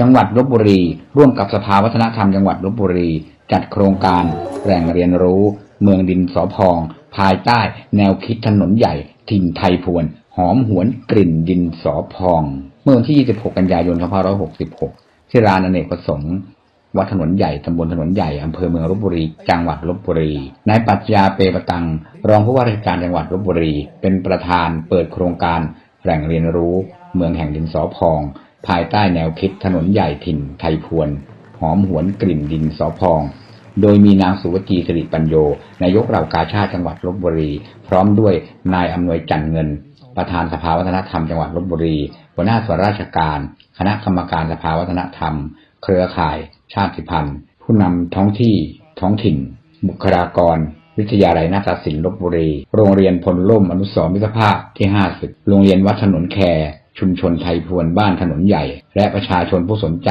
จังหวัดลบบุรี ร่วมกับสภาวัฒนธรรมจังหวัดลบบุรี จัดโครงการแหล่งเรียนรู้ เมืองดินสอพอง ภายใต้แนวคิดถนนใหญ่ ถิ่นไทยพวน หอมหวนกลิ่นดินสอพอง เมื่อวันที่ 26 กันยายน 2566 ที่ร้านอเนกประสงค์ วัดถนนใหญ่ ตำบลถนนใหญ่ อำเภอเมืองลบบุรี จังหวัดลบบุรี นายปรัชญาเปปตัง รองผู้ว่าราชการจังหวัดลบบุรี เป็นประธานเปิดโครงการแหล่งเรียนรู้ เมืองแห่งดินสอพอง ภายใต้แนวคิดถนนใหญ่ถิ่นไทยพวน หอมหวนกลิ่นดินสอพอง โดยมีนางสุวจีสิริปัญโยนายกเหล่ากาชาติจังหวัดลบบุรี พร้อมด้วยนายอำนวยจันเงิน ประธานสภาวัฒนธรรมจังหวัดลบบุรี หัวหน้าส่วนราชการ คณะกรรมการสภาวัฒนธรรม เครือข่าย ชาติพันธุ์ ผู้นำท้องที่ ท้องถิ่น บุคลากรวิทยาลัยนาฏศิลป์ลบบุรี โรงเรียนพลล่มอนุสรณ์มิตรภาพที่ 50 โรงเรียนวัดถนนแค ชุมชนไทยพวนบ้านถนนใหญ่ และประชาชนผู้สนใจ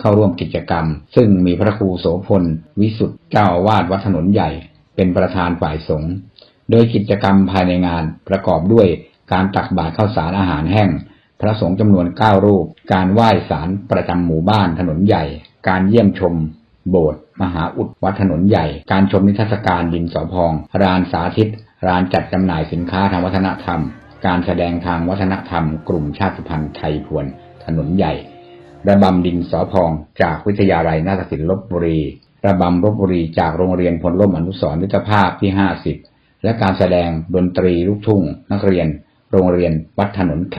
เข้าร่วมกิจกรรม ซึ่งมีพระครูโสพล วิสุทธ์เจ้าอาวาสวัดถนนใหญ่ เป็นประธานฝ่ายสงฆ์โดยกิจกรรมภายในงานประกอบด้วยการตักบาตรข้าวสารอาหารแห้ง พระสงฆ์จำนวนเก้ารูป การไหว้สารประจำหมู่บ้านถนนใหญ่ การเยี่ยมชม โบสถ์มหาอุดวัดถนนใหญ่ การชมนิทรรศการดินสอพอง รานสาธิตร้านจัดจำหน่ายสินค้าทางวัฒนธรรม การแสดงทางวัฒนธรรมกลุ่มชาติพันธุ์ไทยพวน ถนนใหญ่ ระบำดินสอพองจากวิทยาลัยนาฏศิลป์ลบบุรี ระบำลบบุรีจากโรงเรียนพลร่มอนุสรณ์มิตภาพที่ 50 และการแสดงดนตรีลูกทุ่งนักเรียน โรงเรียนวัดถนนแค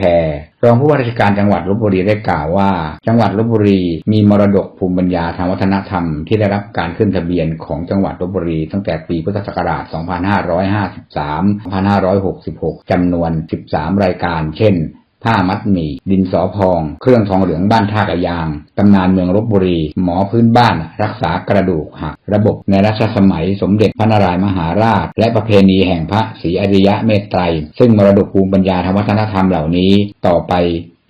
รองผู้ว่าราชการจังหวัดลบบุรีได้กล่าวว่า จังหวัดลบบุรีมีมรดกภูมิปัญญาทางวัฒนธรรมที่ได้รับการขึ้นทะเบียนของจังหวัดลบบุรี ตั้งแต่ปีพุทธศักราช 2553 2566 จำนวน 13 รายการ เช่น ผ้ามัดหมี่ ดินสอพอง เครื่องทองเหลืองบ้านท่ากระยาง ตำนานเมืองลบบุรี หมอพื้นบ้าน รักษากระดูกหัก ระบบในรัชสมัยสมเด็จพระนารายมหาราช และประเพณีแห่งพระศรีอริยะเมตไตร ซึ่งมรดกภูมิปัญญาทางวัฒนธรรมเหล่านี้ต่อไป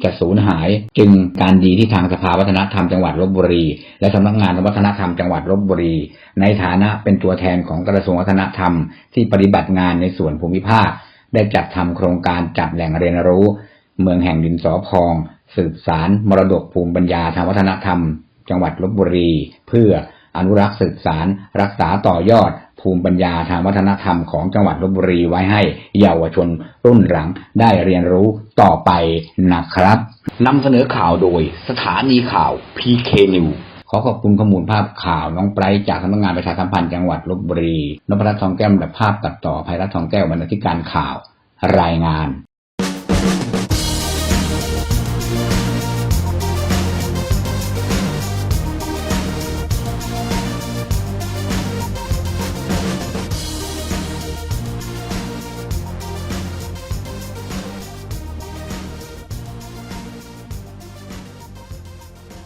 จะสูญหายจึงการดีที่ทางสภาวัฒนธรรมจังหวัดลบบุรี และสำนักงานวัฒนธรรมจังหวัดลบบุรี ในฐานะเป็นตัวแทนของกระทรวงวัฒนธรรมที่ปฏิบัติงานในส่วนภูมิภาค ได้จัดทำโครงการจัดแหล่งเรียนรู้ เมืองแห่งดินสอพอง สืบสารมรดกภูมิปัญญาทางวัฒนธรรม จังหวัดลบบุรี เพื่ออนุรักษ์สืบสารรักษาต่อยอด ภูมิปัญญาทางวัฒนธรรมของจังหวัดลบบุรีไว้ให้เยาวชนรุ่นหลังได้เรียนรู้ต่อไปนะครับนำเสนอข่าวโดยสถานีข่าว PK New ขอขอบคุณข้อมูลภาพข่าวน้องไบรท์จากสำนักงานประชาสัมพันธ์จังหวัดลบบุรีนพรัตน์ทองแก้วและภาพตัดต่อภัยรัตน์ทองแก้วบรรณาธิการข่าว รายงาน